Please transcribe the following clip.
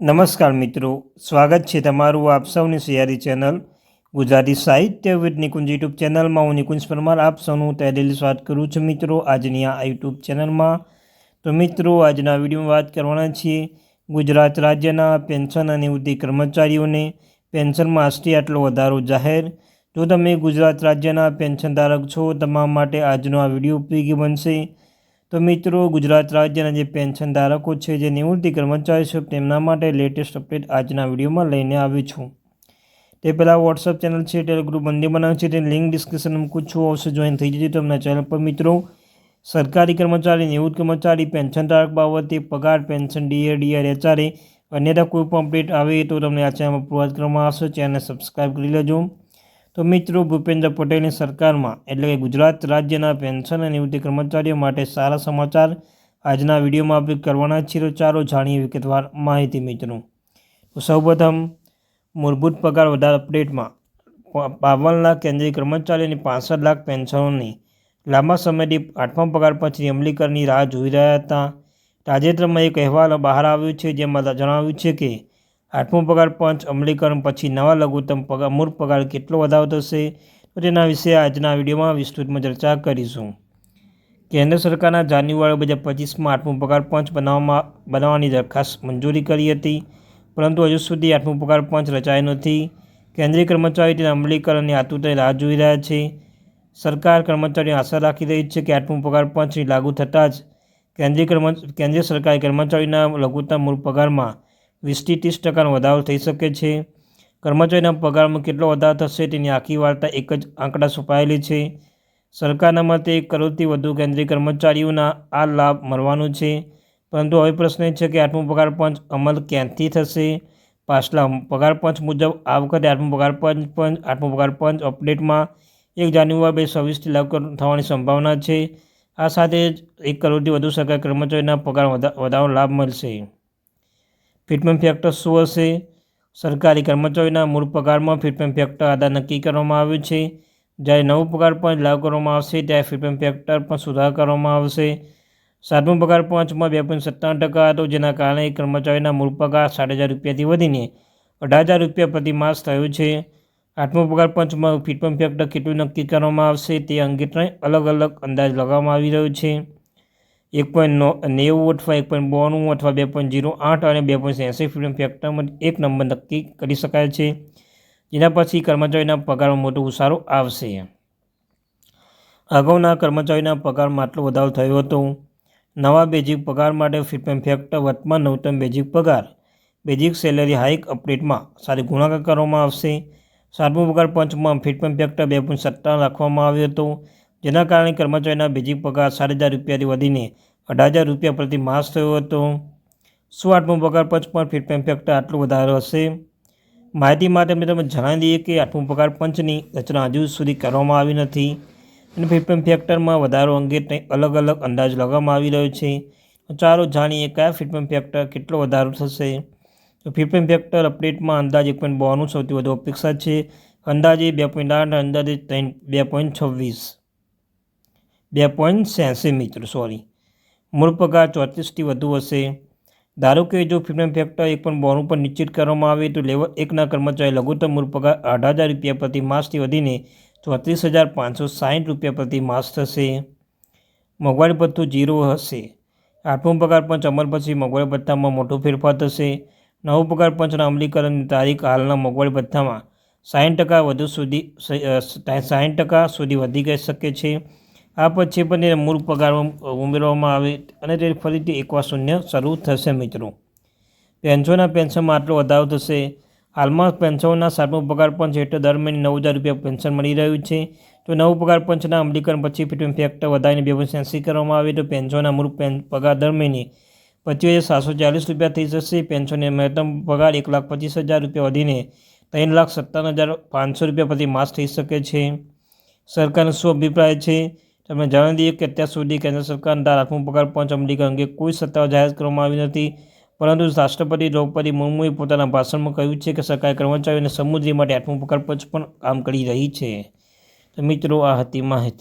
નમસ્કાર મિત્રો, સ્વાગત છે તમારું આપ સૌની સિયારી ચેનલ ગુજરાતી સાહિત્ય વિથ નિકુંજ યુટ્યુબ ચેનલમાં. હું નિકુંજ પરમાર, આપ સૌનું તહેદિલ સ્વાગત કરું છું મિત્રો આજની આ યુટ્યુબ ચેનલમાં. તો મિત્રો, આજના વિડીયોમાં વાત કરવાના છીએ ગુજરાત રાજ્યના પેન્શન અને વૃદ્ધિ કર્મચારીઓને પેન્શનમાં આજથી આટલો વધારો જાહેર. જો તમે ગુજરાત રાજ્યના પેન્શન ધારક છો, તમામ માટે આજનો આ વીડિયો ઉપયોગી બનશે. તો મિત્રો, ગુજરાત રાજ્યના જે પેન્શન ધારકો છે, જે નિવૃત્તિ કર્મચારી છે, તેમના માટે લેટેસ્ટ અપડેટ આજના વિડીયોમાં લઈને આવ્યો છું. તે પહેલાં વોટ્સઅપ ચેનલ છે ટેલિગ્રુપ બંને બનાવે છે, તેની લિંક ડિસ્ક્રિપ્શન છું. અવશ્ય જોઈન થઈ જજો તમને ચેનલ પર, મિત્રો. સરકારી કર્મચારી, નિવૃત્ત કર્મચારી પેન્શન ધારક બાબતે પગાર પેન્શન ડીએ ડીઆર એચઆરએ અન્યથા કોઈ પણ અપડેટ આવે તો તમને આ ચેનલમાં પ્રોવાઈડ કરવામાં આવશે. ચેનલને સબસ્ક્રાઈબ કરી લેજો. તો મિત્રો, ભૂપેન્દ્ર પટેલની સરકારમાં, એટલે કે ગુજરાત રાજ્યના પેન્શન અને નિવૃત્તિ કર્મચારીઓ માટે સારા સમાચાર આજના વિડીયોમાં આપણે કરવાના છીએ. ચારો જાણીએ વિગતવાર માહિતી મિત્રો. તો સૌપ્રથમ, મૂળભૂત પગાર વધારા અપડેટમાં બાવન લાખ કેન્દ્રીય કર્મચારીઓની પાસઠ લાખ પેન્શનોની લાંબા સમયથી આઠમા પગાર પછી અમલીકરણની રાહ જોઈ રહ્યા હતા. તાજેતરમાં એક અહેવાલ બહાર આવ્યો છે, જેમાં જણાવ્યું છે કે આઠમો પગાર પંચ, અમલીકરણ પછી નવા લઘુત્તમ પગાર, મૂળ પગાર કેટલો વધારો થશે? તો તેના વિશે આજના વિડીયોમાં વિસ્તૃતમાં ચર્ચા કરીશું. કેન્દ્ર સરકારના જાન્યુઆરી બે હજાર પચીસમાં આઠમો પગાર પંચ બનાવવામાં, બનાવવાની દરખાસ્ત મંજૂરી કરી હતી. પરંતુ હજુ સુધી આઠમો પગાર પંચ રચાયો નથી. કેન્દ્રીય કર્મચારી તેના અમલીકરણની આતુરતાની રાહ જોઈ રહ્યા છે. સરકાર કર્મચારીઓ આશા રાખી રહી છે કે આઠમો પગાર પંચની લાગુ થતાં જ કેન્દ્રીય કર્મ, કેન્દ્રીય સરકારી કર્મચારીના લઘુત્તમ મૂળ પગારમાં વીસથી ત્રીસ ટકાનો વધારો થઈ શકે છે. કર્મચારીના પગારમાં કેટલો વધારો થશે તેની આખી વાર્તા એક જ આંકડા છુપાયેલી છે. સરકારના મતે એક કરોડથી વધુ કેન્દ્રીય કર્મચારીઓના આ લાભ મળવાનો છે. પરંતુ હવે પ્રશ્ન એ છે કે આઠમો પગાર પંચ અમલ ક્યાંથી થશે? પાછલા પગાર પંચ મુજબ આ વખતે આઠમો પગાર પંચ પંચ, આઠમો પગાર પંચ અપડેટમાં એક જાન્યુઆરી બે છવ્વીસથી લાગુ થવાની સંભાવના છે. આ સાથે જ એક કરોડથી વધુ સરકારી કર્મચારીના પગાર વધારો લાભ મળશે. ફિટમેન્ટ ફેક્ટર શું હશે? સરકારી કર્મચારીના મૂળ પગારમાં ફિટમેન્ટ ફેક્ટર આધાર નક્કી કરવામાં આવ્યું છે. જ્યારે નવો પગાર પંચ લાગુ કરવામાં આવશે, ત્યારે ફિટમેન્ટ ફેક્ટર પણ સુધાર કરવામાં આવશે. સાતમો પગાર પંચમાં બે પોઈન્ટ સત્તાવન ટકા હતો, જેના કારણે કર્મચારીના મૂળ પગાર સાડા હજાર રૂપિયાથી વધીને અઢાર હજાર રૂપિયા પ્રતિ માસ થયો છે. આઠમો પગાર પંચમાં ફિટમેન્ટ ફેક્ટર કેટલું નક્કી કરવામાં આવશે તે અંગે ત્રણ અલગ અલગ અંદાજ લગાવવામાં આવી રહ્યો છે. એક પોઈન્ટ નો, નેવું અથવા એક પોઈન્ટ બોણું અથવા બે પોઈન્ટ જીરો આઠ અને બે પોઈન્ટ એંસી ફ્રીડમ ફેક્ટરમાં એક નંબર નક્કી કરી શકાય છે. જેના પછી કર્મચારીના પગારમાં મોટો ઉસારો આવશે. અગાઉના કર્મચારીના પગારમાં આટલો વધારો થયો હતો. નવા બેઝિક પગાર માટે ફિટમેન્ટ ફેક્ટર વર્તમાન નવતમ બેઝિક પગાર. બેઝિક સેલેરી હાઇક અપડેટમાં સાથે ગુણાકાર કરવામાં આવશે. સાતમો પગાર પંચમાં ફિટમેન્ટ ફેક્ટર બે પોઈન્ટ સત્તાવન રાખવામાં આવ્યો હતો. જેના કારણે કર્મચારીના બેઝિક પગાર સાત હજાર રૂપિયાથી વધીને અઢાર હજાર રૂપિયા પ્રતિ માસ થયો હતો. શું આઠમો પગાર પંચ પર ફિટમેન્ટ ફેક્ટર આટલો વધારો હશે? માહિતી માટે અમે તમે જણાવી દઈએ કે આઠમો પગાર પંચની રચના હજુ સુધી કરવામાં આવી નથી અને ફીટપેમ ફેક્ટરમાં વધારો અંગે અલગ અલગ અંદાજ લગાવવામાં આવી રહ્યો છે. ચાલો જાણીએ કયા ફિટમેન્ટ ફેક્ટર કેટલો વધારો થશે? તો ફિટમેન્ટ ફેક્ટર અપડેટમાં અંદાજ એક પોઈન્ટ બોનું સૌથી વધુ અપેક્ષા છે. અંદાજે બે પોઈન્ટ આઠ અંદાજે ત્રણ, બે પોઈન્ટ છવ્વીસ. બે પોઈન્ટ છ્યાસી મીટર સોરી મૂળ પગાર ચોત્રીસથી વધુ હશે. ધારો કે જો ફિલ્મ ફેક્ટર એક પણ બોનું પર નિશ્ચિત કરવામાં આવે, તો લેવલ એકના કર્મચારી લઘુત્તમ મૂળ પગાર અઢાર હજાર રૂપિયા પ્રતિ માસથી વધીને ચોત્રીસ હજાર પાંચસો સાઠ રૂપિયા પ્રતિ માસ થશે. મોંઘવારી ભથ્થું જીરો હશે. આઠમો પગાર પંચ અમલ પછી મોંઘવારી ભથ્થામાં મોટો ફેરફાર થશે. નવો પગાર પંચના અમલીકરણની તારીખ હાલના મોંઘવારી ભથ્થામાં સાઠ ટકા વધુ સુધી સાઠ ટકા સુધી વધી શકે છે. આ પછી પણ એને મૂળ પગાર ઉમેરવામાં આવે અને તે ફરીથી એકવાર શૂન્ય શરૂ થશે મિત્રો. પેન્શનના પેન્શનમાં આટલો વધારો થશે. હાલમાં પેન્શનના સાતમો પગાર પંચ હેઠળ દર મહિને નવ હજાર રૂપિયા પેન્શન મળી રહ્યું છે. તો નવું પગાર પંચના અમલીકરણ પછી ફિટમેન ફેક્ટર વધારીને બે વર્ષ એંસી કરવામાં આવે તો પેન્શનના મૂળ પગાર દર મહિને પચીસ હજાર સાતસો ચાલીસ રૂપિયા થઈ જશે. પેન્શનની મહત્તમ પગાર એક લાખ પચીસ હજાર રૂપિયા વધીને ત્રણ લાખ સત્તાવન હજાર પાંચસો રૂપિયા પ્રતિ માસ થઈ શકે છે. સરકારનો શું અભિપ્રાય છે. તમને જણાવી દઈએ કે અત્યાર સુધી કેન્દ્ર સરકાર દ્વારા આઠમો પગાર પંચ અમલીકરણ અંગે કોઈ સત્તાઓ જાહેર કરવામાં આવી નથી. પરંતુ રાષ્ટ્રપતિ દ્રૌપદી મુર્મુએ પોતાના ભાષણમાં કહ્યું છે કે સરકારી કર્મચારીઓને સમુદ્રી માટે આઠમો પંચ પણ કામ કરી રહી છે. તો મિત્રો, આ હતી માહિતી.